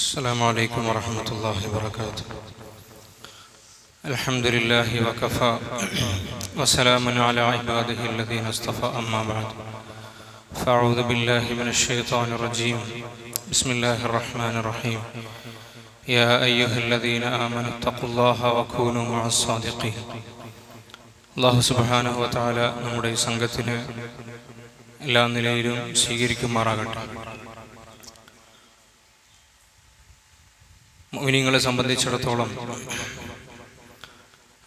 السلام عليكم ورحمة الله وبركاته الحمد لله وكفى وسلام على عباده الذين اصطفى أما بعد فأعوذ بالله من الشيطان الرجيم بسم الله الرحمن الرحيم يا أيها الذين آمنوا اتقوا الله وكونوا مع الصادقين അള്ളാഹു സുബാനഹു വതാല നമ്മുടെ ഈ സംഘത്തിന് എല്ലാ നിലയിലും സ്വീകരിക്കുമാറാകട്ടെ മോഹിനിങ്ങളെ സംബന്ധിച്ചിടത്തോളം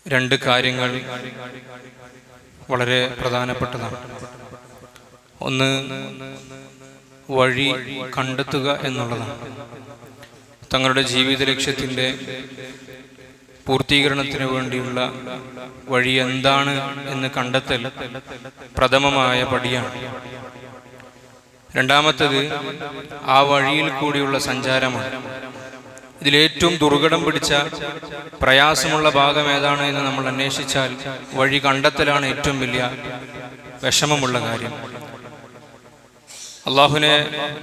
രണ്ട് കാര്യങ്ങൾ വളരെ പ്രധാനപ്പെട്ടതാണ്. ഒന്ന് വഴി കണ്ടെത്തുക എന്നുള്ളതാണ്. തങ്ങളുടെ ജീവിത ലക്ഷ്യത്തിന്റെ പൂർത്തീകരണത്തിന് വേണ്ടിയുള്ള വഴി എന്താണ് എന്ന് കണ്ടെത്തൽ പ്രഥമമായ പടിയാണ്. രണ്ടാമത്തത് ആ വഴിയിൽ കൂടിയുള്ള സഞ്ചാരമാണ്. ഇതിലേറ്റവും ദുർഘടം പിടിച്ച പ്രയാസമുള്ള ഭാഗം ഏതാണ് എന്ന് നമ്മൾ അന്വേഷിച്ചാൽ വഴി കണ്ടെത്തലാണ് ഏറ്റവും വലിയ വിഷമമുള്ള കാര്യം. അള്ളാഹുവിനെ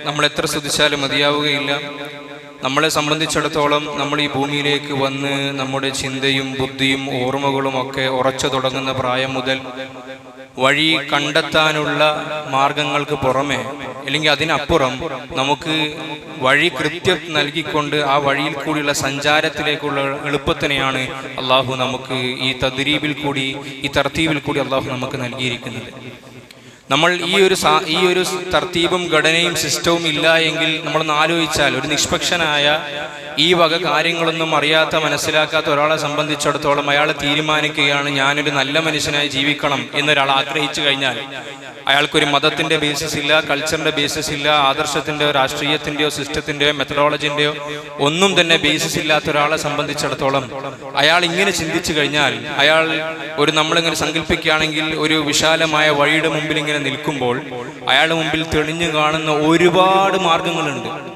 നമ്മൾ എത്ര സ്തുതിച്ചാലും മതിയാവുകയില്ല. നമ്മളെ സംബന്ധിച്ചിടത്തോളം നമ്മൾ ഈ ഭൂമിയിലേക്ക് വന്ന് നമ്മുടെ ചിന്തയും ബുദ്ധിയും ഓർമ്മകളും ഒക്കെ ഉറച്ചു തുടങ്ങുന്ന പ്രായം മുതൽ വഴി കണ്ടെത്താനുള്ള മാർഗങ്ങൾക്ക് പുറമെ അല്ലെങ്കിൽ അതിനപ്പുറം നമുക്ക് വഴി കൃത്യം നൽകിക്കൊണ്ട് ആ വഴിയിൽ കൂടിയുള്ള സഞ്ചാരത്തിലേക്കുള്ള എളുപ്പത്തിനെയാണ് അള്ളാഹു നമുക്ക് ഈ തദ്രീബിൽ കൂടി ഈ തർത്തീബിൽ കൂടി അള്ളാഹു നമുക്ക് നൽകിയിരിക്കുന്നത്. നമ്മൾ ഈ ഒരു ഈ ഒരു തർത്തീബും ഘടനയും സിസ്റ്റവും ഇല്ല എങ്കിൽ നമ്മളൊന്ന് ആലോചിച്ചാൽ ഒരു നിഷ്പക്ഷനായ ഈ വക കാര്യങ്ങളൊന്നും അറിയാത്ത മനസ്സിലാക്കാത്ത ഒരാളെ സംബന്ധിച്ചിടത്തോളം അയാൾ തീരുമാനിക്കുകയാണ് ഞാനൊരു നല്ല മനുഷ്യനായി ജീവിക്കണം എന്നൊരാൾ ആഗ്രഹിച്ചു കഴിഞ്ഞാൽ അയാൾക്കൊരു മതത്തിന്റെ ബേസിസ് ഇല്ല കൾച്ചറിന്റെ ബേസിസ് ഇല്ല ആദർശത്തിന്റെയോ രാഷ്ട്രീയത്തിന്റെയോ സിസ്റ്റത്തിന്റെയോ മെത്തഡോളജിന്റെയോ ഒന്നും തന്നെ ബേസിസ് ഇല്ലാത്ത ഒരാളെ സംബന്ധിച്ചിടത്തോളം അയാൾ ഇങ്ങനെ ചിന്തിച്ചു കഴിഞ്ഞാൽ അയാൾ ഒരു നമ്മളിങ്ങനെ സങ്കല്പിക്കുകയാണെങ്കിൽ ഒരു വിശാലമായ വഴിയുടെ മുമ്പിൽ ഇങ്ങനെ നിൽക്കുമ്പോൾ അയാളുടെ മുമ്പിൽ തെളിഞ്ഞു കാണുന്ന ഒരുപാട് മാർഗങ്ങളുണ്ട്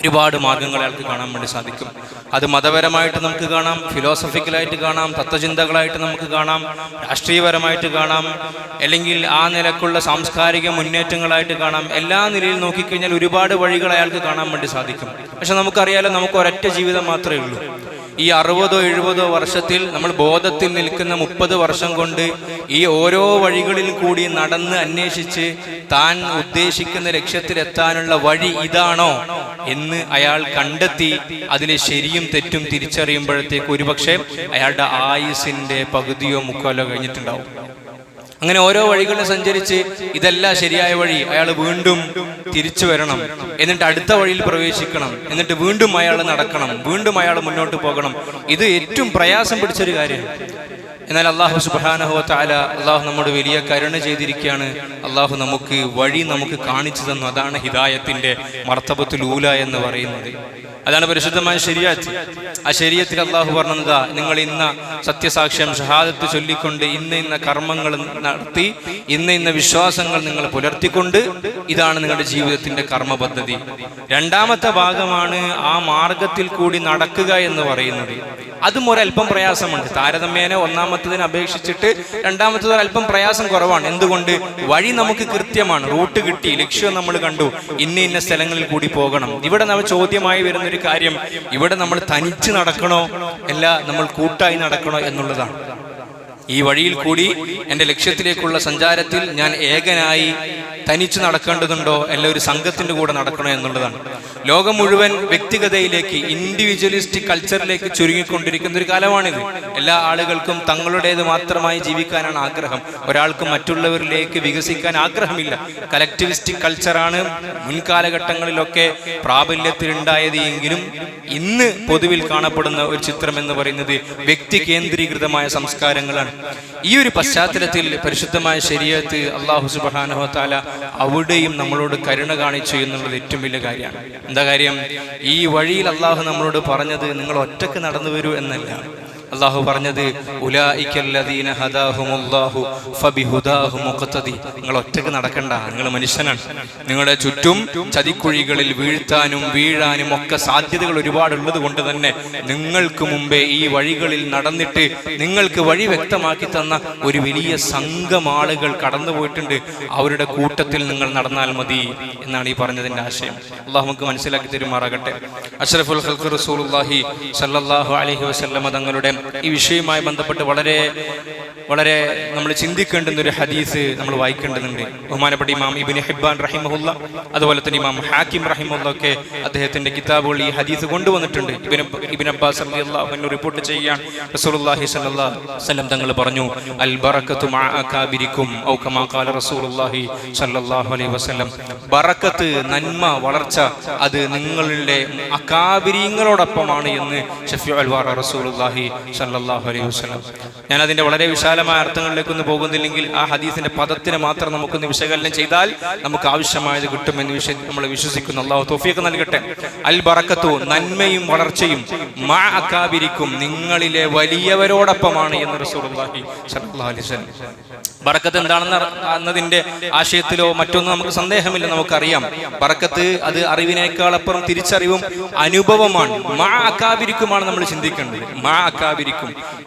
ഒരുപാട് മാർഗങ്ങൾ അയാൾക്ക് കാണാൻ വേണ്ടി സാധിക്കും. അത് മതപരമായിട്ട് നമുക്ക് കാണാം ഫിലോസഫിക്കലായിട്ട് കാണാം തത്വചിന്തകളായിട്ട് നമുക്ക് കാണാം രാഷ്ട്രീയപരമായിട്ട് കാണാം അല്ലെങ്കിൽ ആ നിലക്കുള്ള സാംസ്കാരിക മുന്നേറ്റങ്ങളായിട്ട് കാണാം. എല്ലാ നിലയിൽ നോക്കിക്കഴിഞ്ഞാൽ ഒരുപാട് വഴികൾ അയാൾക്ക് കാണാൻ വേണ്ടി സാധിക്കും. പക്ഷെ നമുക്കറിയാലോ നമുക്ക് ഒരൊറ്റ ജീവിതം മാത്രമേ ഉള്ളൂ. ഈ അറുപതോ എഴുപതോ വർഷത്തിൽ നമ്മൾ ബോധത്തിൽ നിൽക്കുന്ന മുപ്പത് വർഷം കൊണ്ട് ഈ ഓരോ വഴികളിൽ കൂടി നടന്ന് അന്വേഷിച്ച് താൻ ഉദ്ദേശിക്കുന്ന ലക്ഷ്യത്തിലെത്താനുള്ള വഴി ഇതാണോ എന്ന് അയാൾ കണ്ടെത്തി അതിലെ ശരിയും തെറ്റും തിരിച്ചറിയുമ്പോഴത്തേക്ക് ഒരുപക്ഷെ അയാളുടെ ആയുസിന്റെ പകുതിയോ മുക്കാലോ കഴിഞ്ഞിട്ടുണ്ടാവും. അങ്ങനെ ഓരോ വഴികളിൽ സഞ്ചരിച്ച് ഇതല്ല ശരിയായ വഴി അയാൾ വീണ്ടും തിരിച്ചു വരണം. എന്നിട്ട് അടുത്ത വഴിയിൽ പ്രവേശിക്കണം. എന്നിട്ട് വീണ്ടും അയാൾ നടക്കണം. വീണ്ടും അയാൾ മുന്നോട്ട് പോകണം. ഇത് ഏറ്റവും പ്രയാസം പിടിച്ചൊരു കാര്യമാണ്. എന്നാൽ അള്ളാഹു സുബാനഹോ താല അള്ളാഹു നമ്മോട് വലിയ കരുണ ചെയ്തിരിക്കുകയാണ്. അള്ളാഹു നമുക്ക് വഴി നമുക്ക് കാണിച്ചു തന്നു. അതാണ് ഹിദായത്തിന്റെ മർത്തപത്തിലൂല എന്ന് പറയുന്നത്. അതാണ് പരിശുദ്ധമായ ശരിയാറ്റ് ആ ശരീരത്തിൽ അള്ളാഹു പറഞ്ഞതാ നിങ്ങൾ ഇന്ന സത്യസാക്ഷ്യം ഷഹാദത്ത് ചൊല്ലിക്കൊണ്ട് ഇന്ന ഇന്ന കർമ്മങ്ങൾ നടത്തി ഇന്ന ഇന്ന വിശ്വാസങ്ങൾ നിങ്ങൾ പുലർത്തിക്കൊണ്ട് ഇതാണ് നിങ്ങളുടെ ജീവിതത്തിന്റെ കർമ്മ പദ്ധതി രണ്ടാമത്തെ ഭാഗമാണ് ആ മാർഗത്തിൽ കൂടി നടക്കുക എന്ന് പറയുന്നത്. അതും ഒരല്പം പ്രയാസമുണ്ട്. താരതമ്യേന ഒന്നാമത്തതിനെ അപേക്ഷിച്ചിട്ട് രണ്ടാമത്തത് അല്പം പ്രയാസം കുറവാണ്. എന്തുകൊണ്ട്? വഴി നമുക്ക് കൃത്യമാണ്. റൂട്ട് കിട്ടി. ലക്ഷ്യം നമ്മൾ കണ്ടു. ഇന്ന ഇന്ന സ്ഥലങ്ങളിൽ കൂടി പോകണം. ഇവിടെ നമ്മൾ ചോദ്യമായി വരുന്ന ഒരു കാര്യം ഇവിടെ നമ്മൾ തനിച്ച് നടക്കണോ? അല്ല നമ്മൾ കൂട്ടായി നടക്കണോ എന്നുള്ളതാണ്. ഈ വഴിയിൽ കൂടി എന്റെ ലക്ഷ്യത്തിലേക്കുള്ള സഞ്ചാരത്തിൽ ഞാൻ ഏകനായി തനിച്ച് നടക്കേണ്ടതുണ്ടോ അല്ല ഒരു സംഘത്തിന്റെ കൂടെ നടക്കണോ എന്നുള്ളതാണ്. ലോകം മുഴുവൻ വ്യക്തിഗതയിലേക്ക് ഇൻഡിവിജ്വലിസ്റ്റിക് കൾച്ചറിലേക്ക് ചുരുങ്ങിക്കൊണ്ടിരിക്കുന്ന ഒരു കാലമാണിത്. എല്ലാ ആളുകൾക്കും തങ്ങളുടേത് മാത്രമായി ജീവിക്കാനാണ് ആഗ്രഹം. ഒരാൾക്ക് മറ്റുള്ളവരിലേക്ക് വികസിക്കാൻ ആഗ്രഹമില്ല. കലക്ടിവിസ്റ്റിക് കൾച്ചറാണ് മുൻകാലഘട്ടങ്ങളിലൊക്കെ പ്രാബല്യത്തിലുണ്ടായത് എങ്കിലും ഇന്ന് പൊതുവിൽ കാണപ്പെടുന്ന ഒരു ചിത്രം എന്ന് പറയുന്നത് വ്യക്തി കേന്ദ്രീകൃതമായ സംസ്കാരങ്ങളാണ്. ഈ ഒരു പശ്ചാത്തലത്തിൽ പരിശുദ്ധമായ ശരീരത്ത് അള്ളാഹു സുബാനഹത്താല അവിടെയും നമ്മളോട് കരുണ കാണിച്ചു എന്നുള്ളത് ഏറ്റവും വലിയ കാര്യമാണ്. എന്താ കാര്യം? ഈ വഴിയിൽ അള്ളാഹു നമ്മളോട് പറഞ്ഞത് നിങ്ങൾ ഒറ്റയ്ക്ക് നടന്നു വരൂ എന്നല്ല. അള്ളാഹു പറഞ്ഞത് നിങ്ങൾ ഒറ്റയ്ക്ക് നടക്കണ്ട നിങ്ങൾ മനുഷ്യനാണ്. നിങ്ങളുടെ ചുറ്റും ചതിക്കുഴികളിൽ വീഴ്ത്താനും വീഴാനും ഒക്കെ സാധ്യതകൾ ഒരുപാടുള്ളത് കൊണ്ട് തന്നെ നിങ്ങൾക്ക് മുമ്പേ ഈ വഴികളിൽ നടന്നിട്ട് നിങ്ങൾക്ക് വഴി വ്യക്തമാക്കി തന്ന ഒരു വലിയ സംഘം ആളുകൾ കടന്നു പോയിട്ടുണ്ട്. അവരുടെ കൂട്ടത്തിൽ നിങ്ങൾ നടന്നാൽ മതി എന്നാണ് ഈ പറഞ്ഞതിന്റെ ആശയം. അള്ളാഹു നമുക്ക് മനസ്സിലാക്കി തരുമാറാകട്ടെ. അഷ്റഫുൽ ഖൽഖ് റസൂലുള്ളാഹി അലൈഹി തങ്ങളുടെ ഈ വിഷയവുമായി ബന്ധപ്പെട്ട് വളരെ വളരെ നമ്മൾ ചിന്തിക്കേണ്ടുന്ന ഒരു ഹദീസ് നമ്മൾ വായിക്കേണ്ടതുണ്ട്. ബഹുമാനപ്പെട്ട ഇമാം ഇബിൻ ഹിബാൻ റഹിമഹുല്ല അതുപോലെ തന്നെ ഇമാം ഹാക്കിം റഹിമുല്ല ഒക്കെ അദ്ദേഹത്തിന്റെ കിതാബുകൾ ഈ ഹദീസ് കൊണ്ടുവന്നിട്ടുണ്ട്. ഇബിൻ ഇബിൻ അബ്ബാസ് അള്ളാഹു റിപ്പോർട്ട് ചെയ്യാൻ റസൂലുള്ളാഹി സ്വല്ലല്ലാഹു വസല്ലം തങ്ങൾ പറഞ്ഞു അൽ ബറക്കത്തു മഅ അകാബിരിക്കും ഔ കമാ ഖാല റസൂലുള്ളാഹി സ്വല്ലല്ലാഹു അലൈഹി വസല്ലം. ബറക്കത്ത് നന്മ വളർച്ച അത് നിങ്ങളുടെ അകാബിരിങ്ങളോടൊപ്പമാണ് എന്ന് ഷഫീഉ അൽവാറ റസൂലുള്ളാഹി സ്വല്ലല്ലാഹു അലൈഹി ഞാൻ അതിന്റെ വളരെ വിശാലമായ അർത്ഥങ്ങളിലേക്കൊന്നും പോകുന്നില്ലെങ്കിൽ ആ ഹദീസിന്റെ പദത്തിന് മാത്രം നമുക്കൊന്ന് വിശകലനം ചെയ്താൽ നമുക്ക് ആവശ്യമായത് കിട്ടുമെന്ന് വിശ്വ നമ്മൾ വിശ്വസിക്കുന്നു. അള്ളാഹു തോഫിയൊക്കെ നൽകട്ടെ. അൽ ബറക്കത്തു നന്മയും വളർച്ചയും മാ അക്കാബിരിക്കും നിങ്ങളിലെ വലിയവരോടൊപ്പമാണ് എന്ന് റസൂലുള്ളാഹി സ്വല്ലല്ലാഹു അലൈഹി ബറക്കത്ത് എന്താണെന്ന് എന്നതിന്റെ ആശയത്തിലോ മറ്റൊന്നും നമുക്ക് സന്ദേഹമില്ല നമുക്കറിയാം. ബറക്കത്ത് അത് അറിവിനേക്കാളപ്പുറം തിരിച്ചറിവും അനുഭവമാണ്. മാ അക്കാബിരിക്കുമാണ് നമ്മൾ ചിന്തിക്കേണ്ടത്. മാ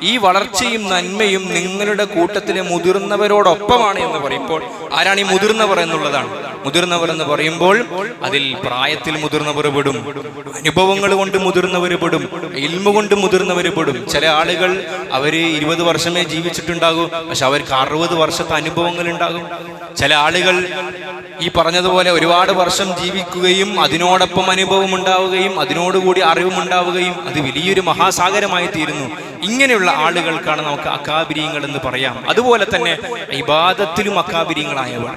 ഈ വളർച്ചയും നന്മയും നിങ്ങളുടെ കൂട്ടത്തിലെ മുതിർന്നവരോടൊപ്പമാണ് എന്ന് പറയുമ്പോൾ ആരാണ് ഈ മുതിർന്നവർ എന്നുള്ളതാണ്. മുതിർന്നവർ എന്ന് പറയുമ്പോൾ അതിൽ പ്രായത്തിൽ മുതിർന്നവർ പെടും. അനുഭവങ്ങൾ കൊണ്ട് മുതിർന്നവർ പെടും. ഇൽമ കൊണ്ട് മുതിർന്നവർ പെടും. ചില ആളുകൾ അവർ ഇരുപത് വർഷമേ ജീവിച്ചിട്ടുണ്ടാകൂ. പക്ഷെ അവർക്ക് അറുപത് വർഷത്തെ അനുഭവങ്ങൾ ഉണ്ടാകും. ചില ആളുകൾ ഈ പറഞ്ഞതുപോലെ ഒരുപാട് വർഷം ജീവിക്കുകയും അതിനോടൊപ്പം അനുഭവം ഉണ്ടാവുകയും അതിനോടുകൂടി അറിവും ഉണ്ടാവുകയും അത് വലിയൊരു മഹാസാഗരമായി തീരുന്നു. ഇങ്ങനെയുള്ള ആളുകൾക്കാണ് നമുക്ക് അക്കാബിരിയങ്ങൾ എന്ന് പറയാം. അതുപോലെ തന്നെ ഇബാദത്തിലും അക്കാബിരിയങ്ങളായവർ.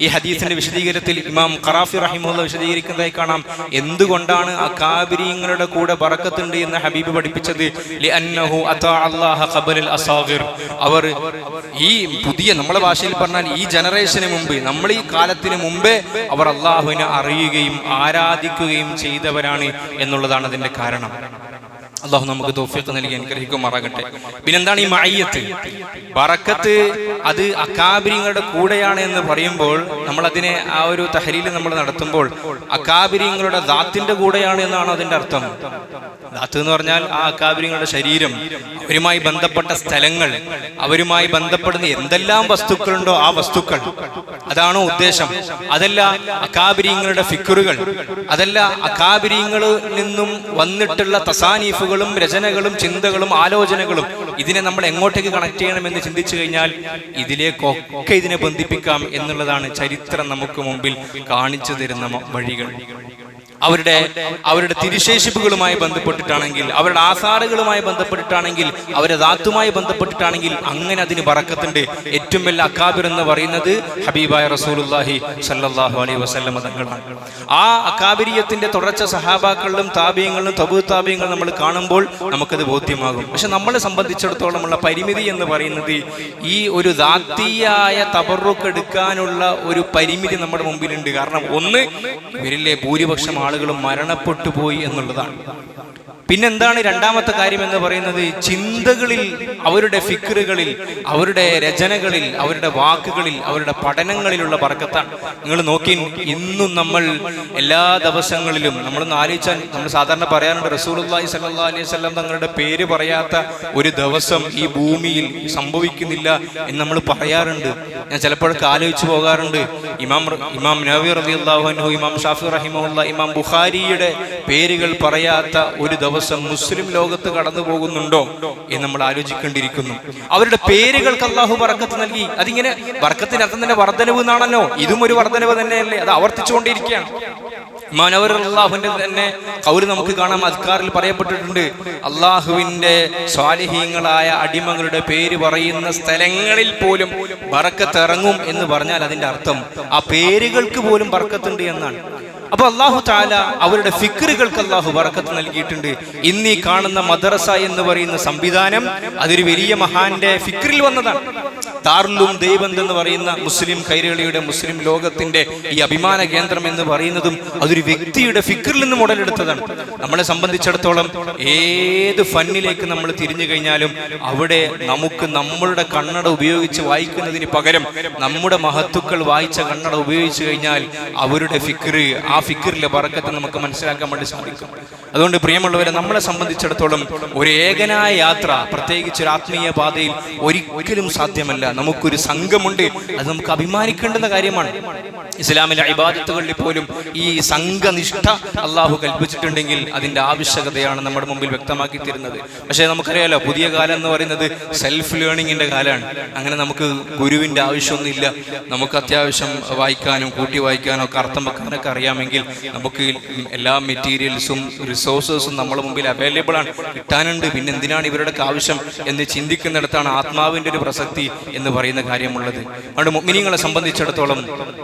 ഈ ഹദീസിന്റെ വിശദീകരണത്തിൽ ഇമാം ഖറാഫി റഹിമുള്ള വിശദീകരിക്കുന്നതായി കാണാം. എന്തുകൊണ്ടാണ് അക്കാബിരിയങ്ങളുടെ കൂടെ ബറക്കത്തുണ്ട് എന്ന് ഹബീബ് പഠിപ്പിച്ചത്? അവർ ഈ പുതിയ നമ്മളെ ഭാഷയിൽ പറഞ്ഞാൽ ഈ ജനറേഷന് മുമ്പ് നമ്മൾ ഈ കാലത്തിന് മുമ്പേ അവർ അള്ളാഹുവിനെ അറിയുകയും ആരാധിക്കുകയും ചെയ്തവരാണ് എന്നുള്ളതാണ് അതിന്റെ കാരണം. അള്ളാഹു നമുക്ക് തോഫിയൊക്കെ നൽകി അനുഗ്രഹിക്കുമാറാകട്ടെ. പിന്നെന്താണ് ഈ മയ്യത്ത് ബറക്കത്ത് അത് അക്കാബിരിങ്ങളുടെ കൂടെയാണ് എന്ന് പറയുമ്പോൾ നമ്മൾ അതിനെ ആ ഒരു തഹരിയിൽ നമ്മൾ നടത്തുമ്പോൾ അക്കാബിരിങ്ങളുടെ ദാത്തിന്റെ കൂടെയാണ് എന്നാണ് അതിന്റെ അർത്ഥം? ദാത്ത് എന്ന് പറഞ്ഞാൽ ആ അക്കാബിരിങ്ങളുടെ ശരീരം അവരുമായി ബന്ധപ്പെട്ട സ്ഥലങ്ങൾ അവരുമായി ബന്ധപ്പെടുന്ന എന്തെല്ലാം വസ്തുക്കളുണ്ടോ ആ വസ്തുക്കൾ. അതാണോ ഉദ്ദേശം. അതല്ല അക്കാബിരിങ്ങളുടെ ഫിക്കറുകൾ അതല്ല അക്കാബിരിങ്ങളിൽ നിന്നും വന്നിട്ടുള്ള തസാനീഫുകളും രചനകളും ചിന്തകളും ആലോചനകളും ഇതിനെ നമ്മൾ എങ്ങോട്ടേക്ക് കണക്ട് ചെയ്യണമെന്ന് ചിന്തിച്ചു കഴിഞ്ഞാൽ ഇതിലേക്കൊക്കെ ഇതിനെ ബന്ധിപ്പിക്കാം എന്നുള്ളതാണ് ചരിത്രം നമുക്ക് മുമ്പിൽ കാണിച്ചു തരുന്ന വഴികൾ. അവരുടെ അവരുടെ തിരുശേഷിപ്പുകളുമായി ബന്ധപ്പെട്ടിട്ടാണെങ്കിൽ അവരുടെ ആസാറുകളുമായി ബന്ധപ്പെട്ടിട്ടാണെങ്കിൽ അവരുടെ ദാത്തുമായി ബന്ധപ്പെട്ടിട്ടാണെങ്കിൽ അങ്ങനെ അതിന് പറക്കത്തുണ്ട് ഏറ്റവും വലിയ അക്കാബിർ എന്ന് പറയുന്നത് ഹബീബായ റസൂലുല്ലാഹി സല്ലാഹു അലൈഹി വസല്ലമ തങ്ങളാണ്. ആ അക്കാബിരിയത്തിന്റെ തുടർച്ച സഹാബാക്കളിലും താപീയങ്ങളിലും തബു താപീയങ്ങളും നമ്മൾ കാണുമ്പോൾ നമുക്കത് ബോധ്യമാകും. പക്ഷെ നമ്മളെ സംബന്ധിച്ചിടത്തോളമുള്ള പരിമിതി എന്ന് പറയുന്നത് ഈ ഒരു ദാത്തിയായ തബറുക്ക് എടുക്കാനുള്ള ഒരു പരിമിതി നമ്മുടെ മുമ്പിലുണ്ട്. കാരണം ഒന്ന് ഇവരിലെ ഭൂരിപക്ഷം ആളുകളും മരണപ്പെട്ടു പോയി എന്നുള്ളതാണ്. പിന്നെന്താണ് രണ്ടാമത്തെ കാര്യം എന്ന് പറയുന്നത്? ചിന്തകളിൽ അവരുടെ ഫിക്കറുകളിൽ അവരുടെ രചനകളിൽ അവരുടെ വാക്കുകളിൽ അവരുടെ പഠനങ്ങളിലുള്ള പറക്കത്താണ് നിങ്ങൾ നോക്കി ഇന്നും നമ്മൾ എല്ലാ ദിവസങ്ങളിലും നമ്മളൊന്ന് ആലോചിച്ചാൽ നമ്മൾ സാധാരണ പറയാറുണ്ട് റസൂലുള്ളാഹി സല്ലാ അലൈഹി വസല്ലം തങ്ങളുടെ പേര് പറയാത്ത ഒരു ദിവസം ഈ ഭൂമിയിൽ സംഭവിക്കുന്നില്ല എന്ന് നമ്മൾ പറയാറുണ്ട്. ഞാൻ ചിലപ്പോഴൊക്കെ ആലോചിച്ചു പോകാറുണ്ട്. ഇമാം ഇമാം നബി റബി അള്ളാഹു ഇമാം ഷാഫി റഹിമുള്ള ഇമാം ബുഖാരിയുടെ പേരുകൾ പറയാത്ത ഒരു ദിവസം മുസ്ലിം ലോകത്ത് കടന്നു പോകുന്നുണ്ടോ എന്ന് നമ്മൾ ആലോചിക്കേണ്ടിയിരിക്കുന്നു. അവരുടെ പേരുകൾക്ക് അള്ളാഹു ബർക്കത്ത് നൽകി. അതിങ്ങനെ ബർക്കത്തിന്റെ അർത്ഥം തന്നെ വർധനവ് എന്നാണല്ലോ. ഇതും ഒരു വർധനവ് തന്നെയല്ലേ. അത് ആവർത്തിച്ചുകൊണ്ടിരിക്കുകയാണ്. മാനവർ അള്ളാഹുവിന്റെ തന്നെ കൗര് നമുക്ക് കാണാം. അസ്കാറിൽ പറയപ്പെട്ടിട്ടുണ്ട്. അള്ളാഹുവിന്റെ സ്വാലിഹീങ്ങളായ അടിമകളുടെ പേര് പറയുന്ന സ്ഥലങ്ങളിൽ പോലും ബറക്കത്തിറങ്ങും എന്ന് പറഞ്ഞാൽ അതിന്റെ അർത്ഥം ആ പേരുകൾക്ക് പോലും ബറക്കത്തുണ്ട് എന്നാണ്. അപ്പൊ അള്ളാഹു താല അവരുടെ ഫിക്റുകൾക്ക് അള്ളാഹു വറക്കത്ത് നൽകിയിട്ടുണ്ട്. ഇന്ന് ഈ കാണുന്ന മദ്രസ എന്ന് പറയുന്ന സംവിധാനം അതൊരു വലിയ മഹാന്റെ ഫിക്രിൽ വന്നതാണ്. താർലും ദൈവന്ത് എന്ന് പറയുന്ന മുസ്ലിം കൈരളിയുടെ മുസ്ലിം ലോകത്തിന്റെ ഈ അഭിമാന കേന്ദ്രം എന്ന് പറയുന്നതും അതൊരു വ്യക്തിയുടെ ഫിക്രിൽ നിന്ന് മുടലെടുത്തതാണ് നമ്മളെ സംബന്ധിച്ചിടത്തോളം ഏത് ഫണ്ണിലേക്ക് നമ്മൾ തിരിഞ്ഞു കഴിഞ്ഞാലും അവിടെ നമുക്ക് നമ്മളുടെ കണ്ണട ഉപയോഗിച്ച് വായിക്കുന്നതിന് പകരം നമ്മുടെ മഹത്തുക്കൾ വായിച്ച കണ്ണട ഉപയോഗിച്ച് കഴിഞ്ഞാൽ അവരുടെ ഫിക്ര് ആ ഫിക്റിലെ പറക്കത്ത് നമുക്ക് മനസ്സിലാക്കാൻ വേണ്ടി സാധിക്കും. അതുകൊണ്ട് പ്രിയമുള്ളവരെ നമ്മളെ സംബന്ധിച്ചിടത്തോളം ഒരു ഏകനായ യാത്ര പ്രത്യേകിച്ച് ഒരു ആത്മീയ പാതയിൽ ഒരിക്കലും സാധ്യമല്ല. നമുക്കൊരു സംഘമുണ്ട് അത് നമുക്ക് അഭിമാനിക്കേണ്ടുന്ന കാര്യമാണ്. ഇസ്ലാമിലെ അഭിബാദത്തുകളിൽ പോലും ഈ സംഘനിഷ്ഠ അള്ളാഹു കൽപ്പിച്ചിട്ടുണ്ടെങ്കിൽ അതിന്റെ ആവശ്യകതയാണ് നമ്മുടെ മുമ്പിൽ വ്യക്തമാക്കി തരുന്നത്. പക്ഷേ നമുക്കറിയാലോ പുതിയ കാലം എന്ന് പറയുന്നത് സെൽഫ് ലേണിങ്ങിന്റെ കാലമാണ്. അങ്ങനെ നമുക്ക് ഗുരുവിന്റെ ആവശ്യമൊന്നുമില്ല. നമുക്ക് അത്യാവശ്യം വായിക്കാനും കൂട്ടി വായിക്കാനോ ഒക്കെ അർത്ഥം വെക്കാനൊക്കെ അറിയാമെങ്കിൽ നമുക്ക് എല്ലാ മെറ്റീരിയൽസും റിസോഴ്സസും നമ്മുടെ മുമ്പിൽ അവൈലബിൾ ആണ്. കിട്ടാനുണ്ട്. പിന്നെ എന്തിനാണ് ഇവരുടെ ആവശ്യം എന്ന് ചിന്തിക്കുന്നിടത്താണ് ആത്മാവിന്റെ ഒരു പ്രസക്തി എന്ന് പറയുന്ന കാര്യമുള്ളത്. അതുകൊണ്ട് മുഅ്മിനീങ്ങളെ സംബന്ധിച്ചിടത്തോളം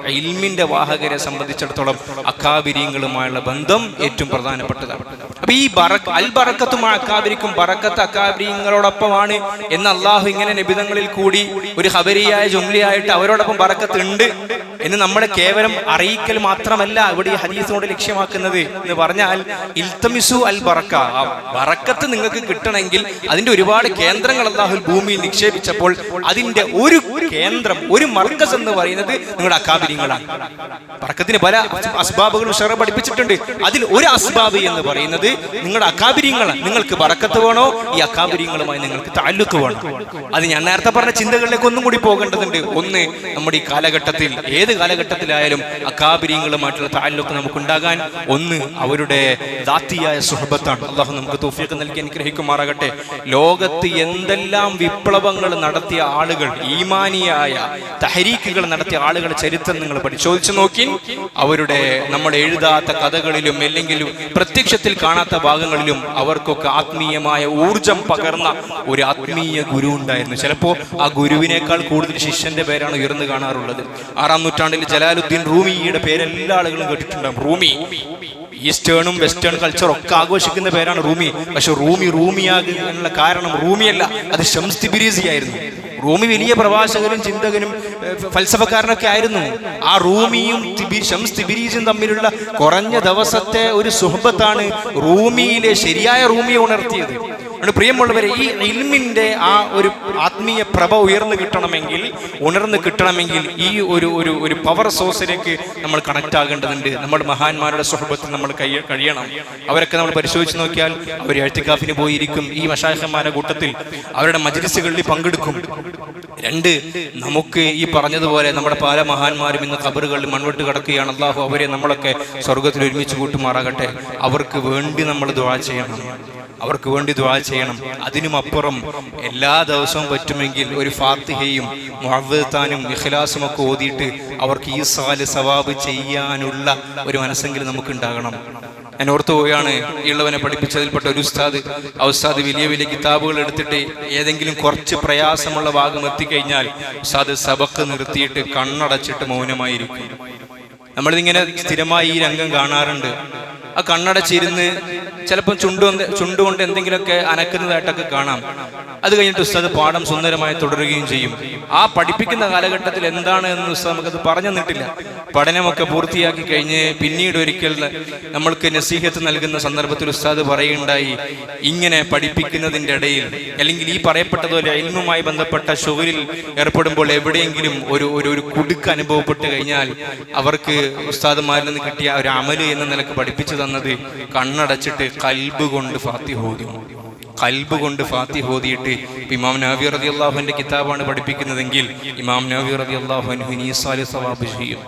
ഇൽമിന്റെ വാഹകരെ സംബന്ധിച്ചിടത്തോളം അക്കാബിരിയങ്ങളുമായുള്ള ബന്ധം ഏറ്റവും പ്രധാനപ്പെട്ടതാണ്. അപ്പൊ ഈ ബറക്ക അൽ ബറക്കത്തും അക്കാബിരിക്കും ബറക്കത്ത് അക്കാബിരിയങ്ങളോടൊപ്പമാണ് എന്ന് അള്ളാഹു ഇങ്ങനെ നിബിധങ്ങളിൽ കൂടി ഒരു ഹബരിയായ ജുംലിയായിട്ട് അവരോടൊപ്പം ബറക്കത്ത് ഉണ്ട് എന്ന് നമ്മളെ കേവലം അറിയിക്കൽ മാത്രമല്ല ഇവിടെ ഈ ഹദീസിനോട് ലക്ഷ്യമാക്കുന്നത് എന്ന് പറഞ്ഞാൽ ഇൽത്തമിസു അൽ ബറക്ക. ബറക്കത്ത് നിങ്ങൾക്ക് കിട്ടണമെങ്കിൽ അതിന്റെ ഒരുപാട് കേന്ദ്രങ്ങൾ അള്ളാഹു ഭൂമിയിൽ നിക്ഷേപിച്ചപ്പോൾ അതിന്റെ ഒരു കേന്ദ്രം ഒരു മർക്കസ് എന്ന് പറയുന്നത് നിങ്ങളുടെ അക്കാബിര്യങ്ങളാണ് ബറക്കത്തിന് പല അസ്ബാബുകളും ഷെറ പഠിപ്പിച്ചിട്ടുണ്ട്. അതിൽ ഒരു അസ്ബാബ് എന്ന് പറയുന്നത് നിങ്ങളുടെ അക്കാബിര്യങ്ങളാണ് നിങ്ങൾക്ക് ബറക്കത്ത് വേണോ? ഈ അക്കാബിര്യങ്ങളുമായി നിങ്ങൾക്ക് താല്ലുക്ക് വേണം? അത് ഞാൻ നേരത്തെ പറഞ്ഞ ചിന്തകളിലേക്ക് ഒന്നും കൂടി പോകേണ്ടതുണ്ട്. ഒന്ന് നമ്മുടെ ഈ കാലഘട്ടത്തിൽ ഏത് കാലഘട്ടത്തിലായാലും അക്കാബിരിങ്ങളുമായിട്ടുള്ള താല്ലുക്ക് നമുക്കുണ്ടാകാൻ ഒന്ന് അവരുടെ ദാത്തിയായ സുഹബത്താണ് അള്ളാഹു നമുക്ക് തോഫിയൊക്കെ നൽകി അനുഗ്രഹിക്കുമാറാകട്ടെ. ലോകത്ത് എന്തെല്ലാം വിപ്ലവങ്ങൾ നടത്തിയ ആളുകൾ ഈമാനിയായ തഹരീക്കുകൾ നടത്തിയ ആളുകളുടെ ചരിത്രം നിങ്ങൾ പരിശോധിച്ചു നോക്കി. അവരുടെ നമ്മൾ എഴുതാത്ത കഥകളിലും അല്ലെങ്കിൽ പ്രത്യക്ഷത്തിൽ കാണാത്ത ഭാഗങ്ങളിലും അവർക്കൊക്കെ ആത്മീയമായ ഊർജം പകർന്ന ഒരു ആത്മീയ ഗുരു ഉണ്ടായിരുന്നു. ചിലപ്പോ ആ ഗുരുവിനേക്കാൾ കൂടുതൽ ശിഷ്യന്റെ പേരാണ് ഉയർന്നു കാണാറുള്ളത്. ആറാം നൂറ്റാണ്ടിൽ ജലാലുദ്ദീൻ റൂമിയുടെ പേര് എല്ലാ ആളുകളും കേട്ടിട്ടുണ്ടാകും റൂമി. ഈസ്റ്റേണും വെസ്റ്റേൺ കൾച്ചർ ഒക്കെ ആഘോഷിക്കുന്ന പേരാണ് റൂമി. പക്ഷെ റൂമി റൂമിയാകാനുള്ള കാരണം റൂമിയല്ല അത് ഷംസ് തിബിരീസി ആയിരുന്നു. റൂമി വലിയ പ്രഭാഷകനും ചിന്തകനും ഫൽസഫക്കാരനൊക്കെ ആയിരുന്നു. ആ റൂമിയും തിബി ഷംസ് തിബിരീസും തമ്മിലുള്ള കുറഞ്ഞ ദിവസത്തെ ഒരു സുഹബത്താണ് റൂമിയിലെ ശരിയായ റൂമിയെ ഉണർത്തിയത്. അതുകൊണ്ട് പ്രിയമുള്ളവരെ ഈ ഇൽമിന്റെ ആ ഒരു ആത്മീയ പ്രഭ ഉയർന്നു കിട്ടണമെങ്കിൽ ഉണർന്നു കിട്ടണമെങ്കിൽ ഈ ഒരു ഒരു ഒരു പവർ സോഴ്സിലേക്ക് നമ്മൾ കണക്ട് ആകേണ്ടതുണ്ട്. നമ്മൾ മഹാന്മാരുടെ സുഹൃബത്തിൽ നമ്മൾ കഴിയ കഴിയണം. അവരൊക്കെ നമ്മൾ പരിശോധിച്ച് നോക്കിയാൽ അവർ എഴുത്തിക്കാഫിന് പോയിരിക്കും. ഈ മഷാഹന്മാരുടെ കൂട്ടത്തിൽ അവരുടെ മജിലിസുകളിൽ പങ്കെടുക്കും. രണ്ട് നമുക്ക് ഈ പറഞ്ഞതുപോലെ നമ്മുടെ പല മഹാന്മാരും ഇന്ന് കബറുകളിൽ മൺവെട്ട് കിടക്കുകയാണ്. അള്ളാഹു അവരെ നമ്മളൊക്കെ സ്വർഗത്തിൽ ഒരുമിച്ച് കൂട്ടുമാറാകട്ടെ. അവർക്ക് വേണ്ടി നമ്മൾ ദ്വാ ചെയ്യണം. അവർക്ക് വേണ്ടി ദ്വാ ചെയ്യണം. അതിനുമപ്പുറം എല്ലാ ദിവസവും പറ്റുമെങ്കിൽ ഒരു ഫാത്തിഹയും മുഹവത്താനും ഇഖ്ലാസും ഒക്കെ ഓതിയിട്ട് അവർക്ക് ഈ സാൽ സവാബ് ചെയ്യാനുള്ള ഒരു മനസ്സെങ്കിലും നമുക്ക് ഉണ്ടാകണം ഞാൻ ഓർത്തു പോവുകയാണ് ഉള്ളവനെ പഠിപ്പിച്ചതിൽപ്പെട്ട ഒരു ഉസ്താദ്. ആ ഉസ്താദ് വലിയ വലിയ കിതാബുകൾ എടുത്തിട്ട് ഏതെങ്കിലും കുറച്ച് പ്രയാസമുള്ള ഭാഗം എത്തിക്കഴിഞ്ഞാൽ ഉസ്താദ് സബക്ക് നിർത്തിയിട്ട് കണ്ണടച്ചിട്ട് മൗനമായിരിക്കും. നമ്മളിതിങ്ങനെ സ്ഥിരമായി ഈ രംഗം കാണാറുണ്ട്. ആ കണ്ണടച്ചിരുന്ന് ചിലപ്പോൾ ചുണ്ടുകൊണ്ട് ചുണ്ടുകൊണ്ട് എന്തെങ്കിലുമൊക്കെ അനക്കുന്നതായിട്ടൊക്കെ കാണാം. അത് കഴിഞ്ഞിട്ട് ഉസ്താദ് പാഠം സുന്ദരമായി തുടരുകയും ചെയ്യും. ആ പഠിപ്പിക്കുന്ന കാലഘട്ടത്തിൽ എന്താണ് എന്ന് ഉസ്താദ് നമുക്കത് പറഞ്ഞു തന്നിട്ടില്ല. പഠനമൊക്കെ പൂർത്തിയാക്കി കഴിഞ്ഞ് പിന്നീട് ഒരിക്കൽ നമ്മൾക്ക് നസീഹത്ത് നൽകുന്ന സന്ദർഭത്തിൽ ഉസ്താദ് പറയുണ്ടായി ഇങ്ങനെ പഠിപ്പിക്കുന്നതിന്റെ ഇടയിൽ അല്ലെങ്കിൽ ഈ പറയപ്പെട്ടതുപോലെ അയൽമുമായി ബന്ധപ്പെട്ട ഷുഗലിൽ ഏർപ്പെടുമ്പോൾ എവിടെയെങ്കിലും ഒരു ഒരു ഒരു കുടുക്ക് അനുഭവപ്പെട്ട് കഴിഞ്ഞാൽ അവർക്ക് ഉസ്താദുമാരിൽ നിന്ന് കിട്ടിയ ഒരു അമൽ എന്ന നിലയ്ക്ക് പഠിപ്പിച്ചു തന്നത് കണ്ണടച്ചിട്ട് കൽബ് കൊണ്ട് ഫാത്തി ഹോദി. കൽബ് കൊണ്ട് ഫാത്തി ഹോദിയിട്ട് ഇമാം നബി റതി അള്ളാഹുവിന്റെ കിതാബാണ് പഠിപ്പിക്കുന്നതെങ്കിൽ ഇമാം നബി റതി അള്ളാഹു നീസാലി സവാബ് ചെയ്യും.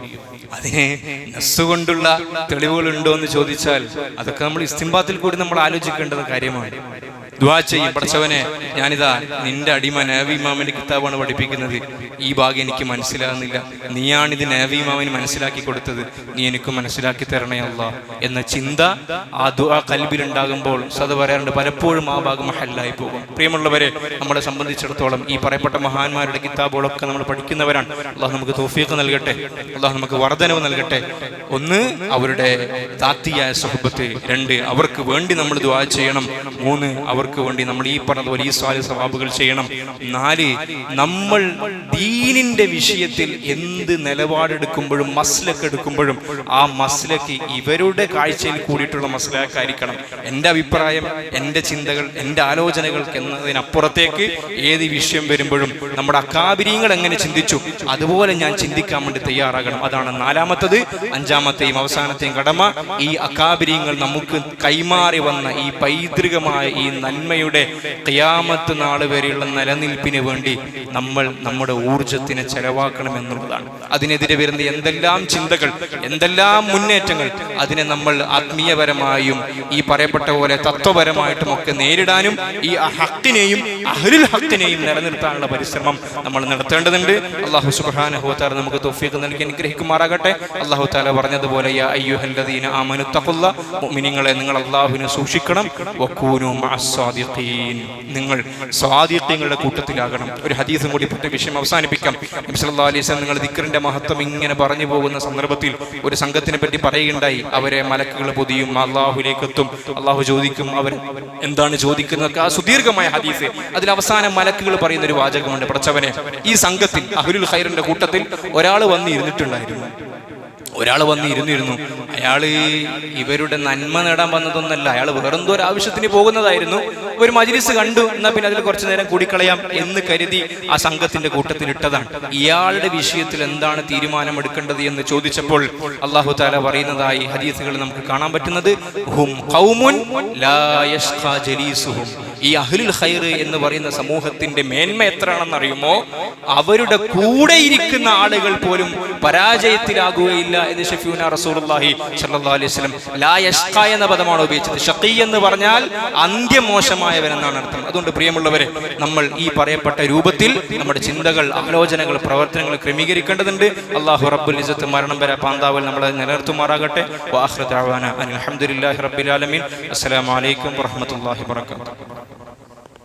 അതിനെ നസ് കൊണ്ടുള്ള തെളിവുകൾ ഉണ്ടോ എന്ന് ചോദിച്ചാൽ അതൊക്കെ നമ്മൾ ഇസ്തിംബാത്തിൽ കൂടി നമ്മൾ ആലോചിക്കേണ്ടത് കാര്യമാണ്. ദ്വാ ചെയ്യും. പഠിച്ചവനെ ഞാനിതാ നിന്റെ അടിമ നാവി ഇമാമിന്റെ കിതാബാണ് പഠിപ്പിക്കുന്നത്. ഈ ഭാഗം എനിക്ക് മനസ്സിലാകുന്നില്ല. നീയാണ് നാവി ഇമാമിന് മനസ്സിലാക്കി കൊടുത്തത്. നീ എനിക്ക് മനസ്സിലാക്കി തരണേ അല്ല എന്ന ചിന്ത ആ കൽബിലുണ്ടാകുമ്പോൾ സത് പറയാറുണ്ട് പലപ്പോഴും ആ ഭാഗം ഹല്ലായി പോകും. പ്രിയമുള്ളവരെ നമ്മളെ സംബന്ധിച്ചിടത്തോളം ഈ പറയപ്പെട്ട മഹാന്മാരുടെ കിതാബുകളൊക്കെ നമ്മൾ പഠിക്കുന്നവരാണ്. അള്ളാഹ് നമുക്ക് തോഫീക്ക് നൽകട്ടെ. അള്ളാഹ് നമുക്ക് വർധനവ് നൽകട്ടെ. ഒന്ന് അവരുടെ താത്തിയായ സുഹബത്ത് രണ്ട് അവർക്ക് വേണ്ടി നമ്മൾ ദുആ ചെയ്യണം. മൂന്ന് അവർക്ക് വേണ്ടി നമ്മൾ ഈ പറഞ്ഞതുപോലെ ഈ സ്വാല സവാബുകൾ ചെയ്യണം. നാല് നമ്മൾ ദീനിന്റെ വിഷയത്തിൽ എന്ത് നിലപാടെടുക്കുമ്പോഴും മസ്ലക്ക് എടുക്കുമ്പോഴും ആ മസ്ലക്ക് ഇവരുടെ കാഴ്ചയിൽ കൂടിയിട്ടുള്ള മസ്ലക്കായിരിക്കണം. എന്റെ അഭിപ്രായം എന്റെ ചിന്തകൾ എന്റെ ആലോചനകൾ എന്നതിനപ്പുറത്തേക്ക് ഏത് വിഷയം വരുമ്പോഴും നമ്മുടെ അക്കാബിരിയങ്ങൾ എങ്ങനെ ചിന്തിച്ചു അതുപോലെ ഞാൻ ചിന്തിക്കാൻ വേണ്ടി തയ്യാറാകണം. അതാണ് നാലാമത്തത്. അഞ്ചാമത്തെയും അവസാനത്തെയും കടമ. ഈ അക്കാബിരിയങ്ങൾ നമുക്ക് കൈമാറി വന്ന ഈ പൈതൃകമായ ഈ നന്മയുടെ ഖിയാമത്ത് നാൾ വരെയുള്ള നിലനിൽപ്പിന് വേണ്ടി നമ്മൾ നമ്മുടെ ഊർജത്തിനെ ചെലവാക്കണം എന്നുള്ളതാണ്. അതിനെതിരെ വരുന്ന എന്തെല്ലാം ചിന്തകൾ എന്തെല്ലാം മുന്നേറ്റങ്ങൾ അതിനെ നമ്മൾ ആത്മീയപരമായും ഈ പറയപ്പെട്ട പോലെ തത്വപരമായിട്ടും ഒക്കെ നേരിടാനും ഈ ഹക്കിനെയും അഹ്ലുൽ ഹക്കിനെയും നിലനിർത്താനുള്ള പരിശ്രമം നമ്മൾ നടത്തേണ്ടതുണ്ട്. അള്ളാഹു സുബ്ഹാനഹു വതആല നമുക്ക് തൗഫീഖ് നൽകി അനുഗ്രഹിക്കുമാറാകട്ടെ. അള്ളാഹു താല പറഞ്ഞതുപോലെ അയ്യുഹല്ലദീന ആമനു തഖുല്ല മുഅ്മിനീങ്ങളെ നിങ്ങൾ അള്ളാഹുവിനെ സൂക്ഷിക്കണം. വക്കൂനു മഅസ്സാദിഖീൻ നിങ്ങൾ സ്വാദിഖ്യങ്ങളുടെ കൂട്ടത്തിലാകണം. ഒരു ഹദീസും കൂടി പറ്റ വിഷയം അവസാനിപ്പിക്കാം. അലൈഹി വസല്ലം നിങ്ങൾ ദിക്കറിന്റെ മഹത്വം ഇങ്ങനെ പറഞ്ഞു പോകുന്ന സന്ദർഭത്തിൽ ഒരു സംഘത്തിനെ പറ്റി പറയുകയുണ്ടായി. അവരെ മലക്കുകൾ പൊതിയും അള്ളാഹുലേക്ക് എത്തും. അള്ളാഹു ചോദിക്കും അവർ എന്താണ് ചോദിക്കുന്നത് ആ സുദീർഘമായ ഹദീസ്. അതിൽ അവസാനം മലക്കുകൾ പറയുന്ന ഒരു വാചകമുണ്ട്. പ്രച്ചവനെ ഈ സംഘത്തിൽ അഹുലുൽ ഖൈറിന്റെ കൂട്ടത്തിൽ ഒരാൾ വന്ന് ഇരുന്നിട്ടുണ്ടായിരുന്നു ഒരാൾ വന്ന് ഇരുന്നിരുന്നു അയാൾ ഇവരുടെ നന്മ നേടാൻ വന്നതൊന്നല്ല. അയാൾ വേറെന്തോ ഒരു ആവശ്യത്തിന് പോകുന്നതായിരുന്നു. ഒരു മജിലിസ് കണ്ടു. എന്നാ പിന്നെ അതിൽ കുറച്ചു നേരം കൂടിക്കളയാം എന്ന് കരുതി ആ സംഘത്തിന്റെ കൂട്ടത്തിൽ ഇട്ടതാണ്. ഇയാളുടെ വിഷയത്തിൽ എന്താണ് തീരുമാനമെടുക്കേണ്ടത് എന്ന് ചോദിച്ചപ്പോൾ അള്ളാഹു താല പറയുന്നതായി ഹദീസുകൾ നമുക്ക് കാണാൻ പറ്റുന്നത്. ഹും ഈ അഹ്ലുൽ ഖൈർ എന്ന് പറയുന്ന സമൂഹത്തിന്റെ മേന്മ എത്രയാണെന്ന് അറിയുമോ അവരുടെ കൂടെ ഇരിക്കുന്ന ആളുകൾ പോലും പരാജയത്തിലാകുകയില്ല എന്ന് ഷഫീന റസൂലുള്ളാഹി സല്ലാ അലൈഹി വസല്ലം ലാ യഷ്ഖ എന്ന പദമാണ് ഉപയോഗിച്ചത്. ഷക്കി എന്ന് പറഞ്ഞാൽ അന്ത്യം മോശമായവൻ എന്നാണ് അർത്ഥം. അതുകൊണ്ട് പ്രിയമുള്ളവരെ നമ്മൾ ഈ പറയപ്പെട്ട രൂപത്തിൽ നമ്മുടെ ചിന്തകൾ ആലോചനകൾ പ്രവർത്തനങ്ങൾ ക്രമീകരിക്കേണ്ടതുണ്ട്. അള്ളാഹു റബ്ബുൽ ഇസത്ത് മരണം വരെ പാന്താവൽ നമ്മളെ നിലനിർത്തുമാറാകട്ടെ. വാഹ്റ ദഅവാന അനിൽ ഹംദുലില്ലാഹി റബ്ബിൽ ആലമീൻ. അസ്സലാമു അലൈക്കും വറഹ്മത്തുള്ളാഹി വബറകാതുഹു.